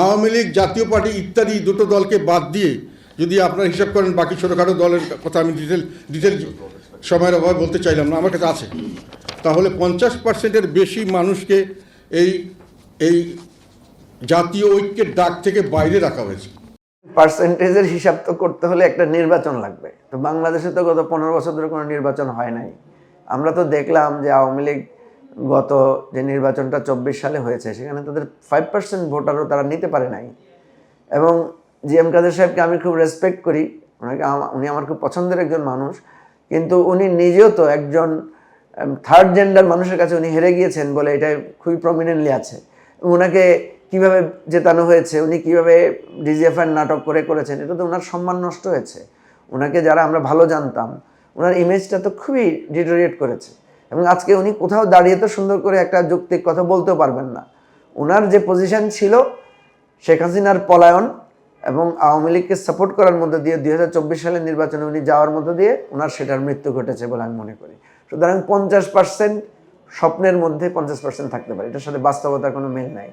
আওয়ামী লীগ, জাতীয় পার্টি ইত্যাদি দুটো দলকে বাদ দিয়ে যদি আপনারা হিসাব করেন বাকি ছোটোখাটো দলের কথা আমি ডিটেল ডিটেল সময়ের অভাবে বলতে চাইলাম না, আমার কাছে আছে। তাহলে পঞ্চাশ পার্সেন্টের বেশি মানুষকে এই এই জাতীয় ঐক্যের ডাক থেকে বাইরে রাখা হয়েছে। পার্সেন্টেজের হিসাব তো করতে হলে একটা নির্বাচন লাগবে। তো বাংলাদেশে তো গত পনেরো বছর ধরে কোনো নির্বাচন হয় নাই। আমরা তো দেখলাম যে আওয়ামী লীগ গত যে নির্বাচনটা চব্বিশ সালে হয়েছে, সেখানে তাদের ফাইভ পার্সেন্ট ভোটারও তারা নিতে পারে নাই। এবং জি এম কাদের সাহেবকে আমি খুব রেসপেক্ট করি, ওনাকে উনি আমার খুব পছন্দের একজন মানুষ, কিন্তু উনি নিজেও তো একজন থার্ড জেন্ডার মানুষের কাছে উনি হেরে গিয়েছেন বলে এটা খুবই প্রমিনেন্টলি আছে। ওনাকে কীভাবে জেতানো হয়েছে, উনি কীভাবে ডিজিএফআই নাটক করে করেছেন, এটা তো ওনার সম্মান নষ্ট হয়েছে। ওনাকে যারা আমরা ভালো জানতাম ওনার ইমেজটা তো খুবই ডিটোরিয়েট করেছে। এবং আজকে উনি কোথাও দাঁড়িয়ে তো সুন্দর করে একটা যৌক্তিক কথা বলতেও পারবেন না। ওনার যে পজিশন ছিল, শেখ হাসিনার পলায়ন এবং আওয়ামী লীগকে সাপোর্ট করার মধ্যে দিয়ে দুই হাজার চব্বিশ সালের নির্বাচনে উনি যাওয়ার মধ্যে দিয়ে ওনার সেটার মৃত্যু ঘটেছে বলে আমি মনে করি। সুতরাং পঞ্চাশ পার্সেন্ট স্বপ্নের মধ্যে পঞ্চাশ পার্সেন্ট থাকতে পারে, এটার সাথে বাস্তবতার কোনো মিল নাই।